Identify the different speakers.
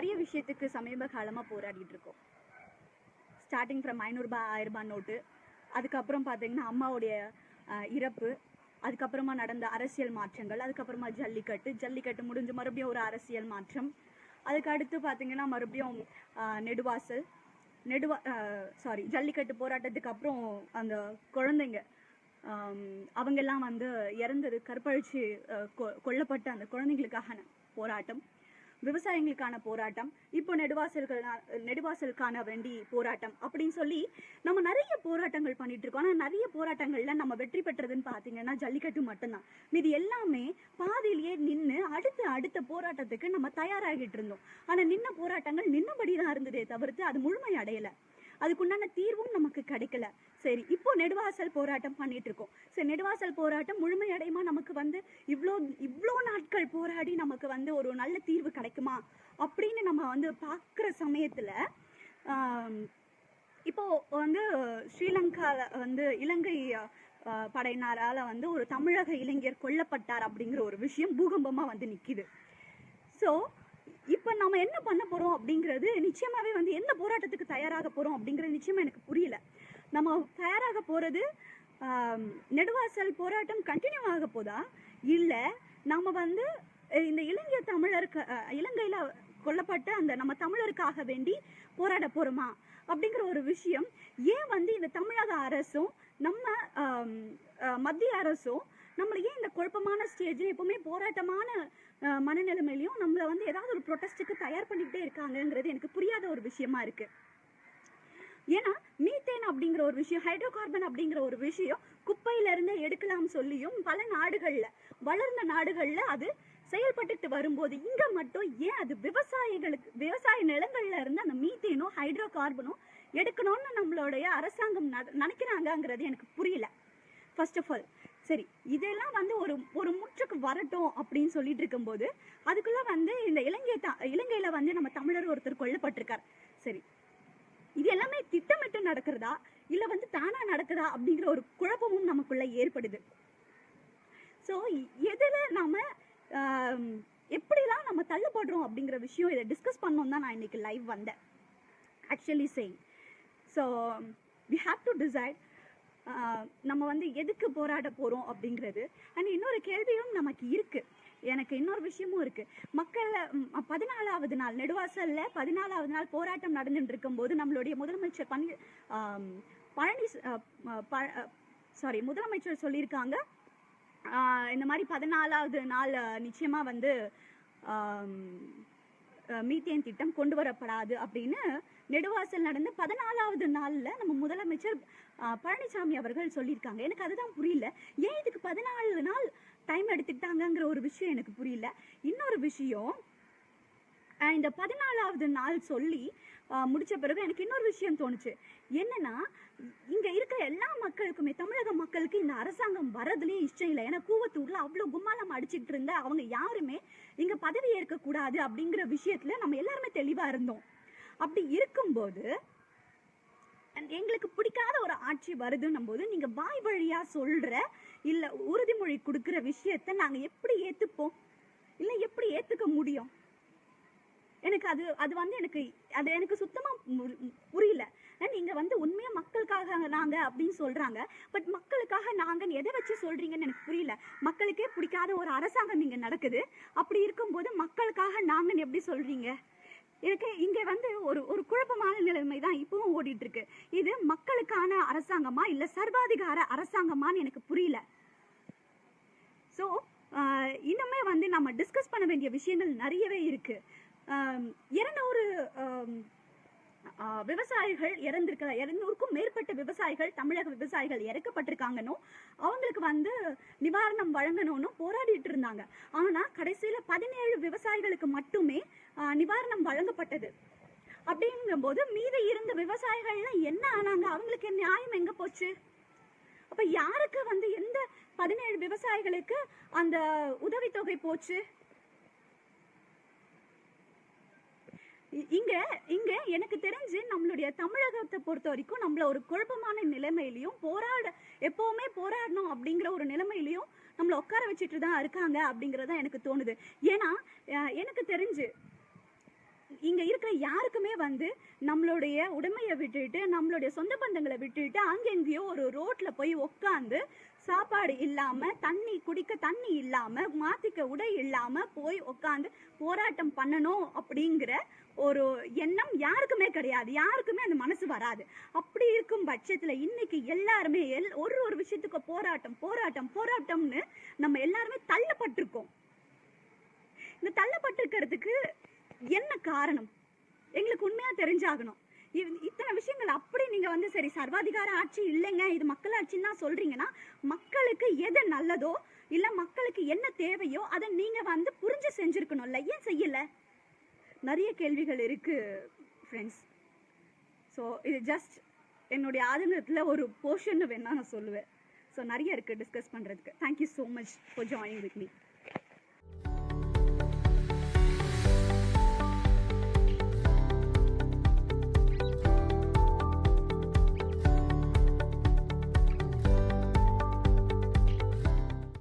Speaker 1: நிறைய விஷயத்துக்கு சமீப காலமாக போராடிட்டு இருக்கோம். ஸ்டார்டிங் ஃப்ரம் ஐநூறுரூபா ஆயிரரூபா நோட்டு அதுக்கப்புறம் பார்த்தீங்கன்னா அம்மாவுடைய இறப்பு அதுக்கப்புறமா நடந்த அரசியல் மாற்றங்கள் அதுக்கப்புறமா ஜல்லிக்கட்டு ஜல்லிக்கட்டு முடிஞ்சு மறுபடியும் ஒரு அரசியல் மாற்றம் அதுக்கு அடுத்து பார்த்தீங்கன்னா மறுபடியும் நெடுவாசல் நெடுவா சாரி ஜல்லிக்கட்டு போராட்டத்துக்கு அப்புறம் அந்த குழந்தைங்க அவங்கெல்லாம் வந்து இறந்தது கற்பழிச்சு கொ- கொல்லப்பட்ட அந்த குழந்தைங்களுக்கான போராட்டம். விவசாயிகளுக்கான போராட்டம் இப்போ நெடுவாசல்கள் நெடுவாசலுக்கான வேண்டி போராட்டம் அப்படின்னு சொல்லி நம்ம நிறைய போராட்டங்கள் பண்ணிட்டு இருக்கோம் ஆனால் நிறைய போராட்டங்கள்ல நம்ம வெற்றி பெற்றதுன்னு பார்த்தீங்கன்னா ஜல்லிக்கட்டு மட்டும்தான். மீதி எல்லாமே பாதியிலேயே நின்று அடுத்த அடுத்த போராட்டத்துக்கு நம்ம தயாராகிட்டு இருந்தோம். ஆனால் நின்ன போராட்டங்கள் நின்னபடி தான் இருந்ததே தவிர்த்து அது முழுமை அடையலை அதுக்குண்டான தீர்வும் நமக்கு கிடைக்கல. சரி இப்போ நெடுவாசல் போராட்டம் பண்ணிட்டு இருக்கோம் சரி நெடுவாசல் போராட்டம் முழுமையடையுமா? நமக்கு வந்து இவ்வளோ இவ்வளோ நாட்கள் போராடி நமக்கு வந்து ஒரு நல்ல தீர்வு கிடைக்குமா? அப்படின்னு நம்ம வந்து பார்க்குற சமயத்தில் இப்போ வந்து ஸ்ரீலங்கா வந்து இலங்கை படையினரால் படையினரால வந்து ஒரு தமிழக இளைஞர் கொல்லப்பட்டார் அப்படிங்கிற ஒரு விஷயம் பூகம்பமாக வந்து நிற்கிது ஸோ இப்போ நம்ம என்ன பண்ண போகிறோம் அப்படிங்கிறது நிச்சயமாகவே வந்து என்ன போராட்டத்துக்கு தயாராக போகிறோம் அப்படிங்கிறது நிச்சயமாக எனக்கு புரியல. நம்ம தயாராக போகிறது நெடுவாசல் போராட்டம் கண்டினியூ ஆக போதா? இல்லை நம்ம வந்து இந்த இலங்கை தமிழருக்கு இலங்கையில் கொல்லப்பட்ட அந்த நம்ம தமிழருக்காக வேண்டி போராட போகிறோமா அப்படிங்கிற ஒரு விஷயம் ஏன் வந்து இந்த தமிழக அரசும் நம்ம மத்திய அரசும் குழப்பமான ஸ்டேஜில் எப்பவுமே போராட்டமான மனநிலைமையிலையும் நம்மளை வந்து ஏதாவது ஒரு ப்ரொட்டஸ்ட்டுக்கு தயார் பண்ணிக்கிட்டே இருக்காங்கங்கிறது எனக்கு புரியாத ஒரு விஷயமா இருக்கு. ஏன்னா மீத்தேன் அப்படிங்கிற ஒரு விஷயம் ஹைட்ரோ கார்பன் அப்படிங்கிற ஒரு விஷயம் குப்பையில இருந்து எடுக்கலாம் சொல்லியும் பல நாடுகள்ல வளர்ந்த நாடுகள்ல அது செயல்பட்டுட்டு வரும்போது இங்க மட்டும் ஏன் அது விவசாயிகளுக்கு விவசாய நிலங்கள்ல இருந்து அந்த மீத்தேனும் ஹைட்ரோ கார்பனும் எடுக்கணும்னு நம்மளுடைய அரசாங்கம் நினைக்கிறாங்கங்கிறது எனக்கு புரியல. ஃபர்ஸ்ட் ஆஃப் ஆல் சரி இதெல்லாம் வந்து ஒரு ஒரு முற்றுக்கு வரட்டும் அப்படின்னு சொல்லிட்டு இருக்கும்போது அதுக்குள்ள வந்து இந்த இலங்கை இலங்கையில வந்து நம்ம தமிழர் ஒருத்தர் கொல்லப்பட்டிருக்கார். சரி இது எல்லாமே திட்டமிட்டு நடக்கிறதா? இல்ல வந்து தானா நடக்குதா? அப்படிங்கிற ஒரு குழப்பமும் நமக்குள்ள ஏற்படுது. ஸோ எதுல நாம எப்படிலாம் நம்ம தள்ளப்படுறோம் அப்படிங்கிற விஷயம் இதை டிஸ்கஸ் பண்ணோம் தான் நான் இன்னைக்கு லைவ் வந்தேன். ஆக்சுவலி செய் so we have to decide நம்ம வந்து எதுக்கு போராட போறோம் அப்படிங்கிறது. அண்ட் இன்னொரு கேள்வியும் நமக்கு இருக்கு. எனக்கு இன்னொரு விஷயமும் இருக்கு. மக்கள் பதினாலாவது நாள் நெடுவாசல்ல பதினாலாவது நாள் போராட்டம் நடந்துட்டு இருக்கும்போது நம்மளுடைய முதலமைச்சர் பன்னீர் பழனி சாரி முதலமைச்சர் சொல்லியிருக்காங்க. இந்த மாதிரி பதினாலாவது நாள் நிச்சயமா வந்து மீத்தேன் திட்டம் கொண்டு வரப்படாது அப்படின்னு நெடுவாசல் நடந்த பதினாலாவது நாளில் நம்ம முதலமைச்சர் பழனிசாமி அவர்கள் சொல்லியிருக்காங்க. எனக்கு அதுதான் புரியல. ஏன் இதுக்கு பதினாலு நாள் டைம் எடுத்துக்கிட்டாங்கங்கிற ஒரு விஷயம் எனக்கு புரியல. இன்னொரு விஷயம் இந்த பதினாலாவது நாள் சொல்லி முடித்த முடிச்ச பிறகு எனக்கு இன்னொரு விஷயம் தோணுச்சு. என்னன்னா இங்க இருக்கிற எல்லா மக்களுக்குமே தமிழக மக்களுக்கு இந்த அரசாங்கம் வரதுலேயும் இஷ்டம் இல்லை. ஏன்னா கூவத்தூர்ல அவ்வளவு கும்மாலம் அடிச்சிட்டு இருந்த அவங்க யாருமே இங்க பதவி ஏற்க கூடாது அப்படிங்கிற விஷயத்துல நம்ம எல்லாருமே தெளிவா இருந்தோம். அப்படி இருக்கும்போது எங்களுக்கு பிடிக்காத ஒரு ஆட்சி வருதுன்னும் போது நீங்க வாய் வழியா சொல்ற இல்ல உறுதிமொழி கொடுக்கிற விஷயத்த நாங்க எப்படி ஏத்துப்போம்? இல்ல எப்படி ஏத்துக்க முடியும்? எனக்கு அது அது வந்து எனக்கு அது எனக்கு சுத்தமா புரியல. நீங்க வந்து உண்மையா மக்களுக்காக நாங்க அப்படின்னு சொல்றாங்க. பட் மக்களுக்காக நாங்கன்னு எதை வச்சு சொல்றீங்கன்னு எனக்கு புரியல. மக்களுக்கே பிடிக்காத ஒரு அரசாங்கம் இங்க நடக்குது. அப்படி இருக்கும்போது மக்களுக்காக நாங்கன்னு எப்படி சொல்றீங்க? எனக்கு இங்க வந்து ஒரு ஒரு குழப்பமான நிலைமை தான் இப்பவும் ஓடிட்டு இருக்கு இது மக்களுக்கான அரசாங்கமா இல்ல சர்வாதிகார அரசாங்கமான்னு எனக்கு புரியல. ஸோ இன்னுமே வந்து நம்ம டிஸ்கஸ் பண்ண வேண்டிய விஷயங்கள் நிறையவே இருக்குது இருநூறு விவசாயிகள் இறந்திருக்கிற இருநூறுக்கும் மேற்பட்ட விவசாயிகள் தமிழக விவசாயிகள் இறக்கப்பட்டிருக்காங்கன்னு அவங்களுக்கு வந்து நிவாரணம் வழங்கணும்னு போராடிட்டு இருந்தாங்க. ஆனா கடைசியில பதினேழு விவசாயிகளுக்கு மட்டுமே நிவாரணம் வழங்கப்பட்டது. அப்படிங்கும்போது மீதி இருந்த விவசாயிகள்லாம் என்ன ஆனாங்க? அவங்களுக்கு நியாயம் எங்க போச்சு? அப்ப யாருக்கு வந்து எந்த பதினேழு விவசாயிகளுக்கு அந்த உதவித்தொகை போச்சு? இங்க இங்க எனக்கு தெரிஞ்சு நம்மளுடைய தமிழகத்தை பொறுத்த வரைக்கும் நம்மள ஒரு குழப்பமான நிலைமையிலையும் போராட எப்பவுமே போராடணும் அப்படிங்கிற ஒரு நிலைமையிலையும் நம்மள உட்கார வச்சுட்டு தான் இருக்காங்க அப்படிங்கறது எனக்கு தோணுது. ஏன்னா எனக்கு தெரிஞ்சு இங்க இருக்கிற யாருக்குமே வந்து நம்மளுடைய உடமையை விட்டுட்டு நம்மளுடைய சொந்த பந்தங்களை விட்டுட்டு அங்கெங்கேயோ ஒரு ரோட்ல போய் உட்காந்து சாப்பாடு இல்லாம தண்ணி குடிக்க தண்ணி இல்லாம மாத்திக்க உடை இல்லாம போய் உட்காந்து போராட்டம் பண்ணணும் அப்படிங்கிற ஒரு எண்ணம் யாருக்குமே கிடையாது. யாருக்குமே அந்த மனசு வராது. அப்படி இருக்கும் பட்சத்துல இன்னைக்கு எல்லாருமே எல் ஒரு ஒரு விஷயத்துக்கு போராட்டம் போராட்டம் போராட்டம்னு நம்ம எல்லாருமே தள்ளப்பட்டிருக்கோம். இந்த தள்ளப்பட்டிருக்கிறதுக்கு என்ன காரணம்? எங்களுக்கு உண்மையா தெரிஞ்சாகணும். இத்தனை விஷயங்கள் அப்படி நீங்க வந்து சரி சர்வாதிகார ஆட்சி இல்லைங்க இது மக்கள் ஆட்சின்னு தான் சொல்றீங்கன்னா மக்களுக்கு எது நல்லதோ இல்ல மக்களுக்கு என்ன தேவையோ அதை நீங்க வந்து புரிஞ்சு செஞ்சிருக்கணும்ல ஏன் செய்யல? நிறைய கேள்விகள் இருக்குது ஃப்ரெண்ட்ஸ் ஸோ இது ஜஸ்ட் என்னுடைய ஆதங்கத்தில் ஒரு போர்ஷன் வேணால் நான் சொல்லுவேன். ஸோ நிறைய இருக்குது டிஸ்கஸ் பண்ணுறதுக்கு thank you so much for joining with me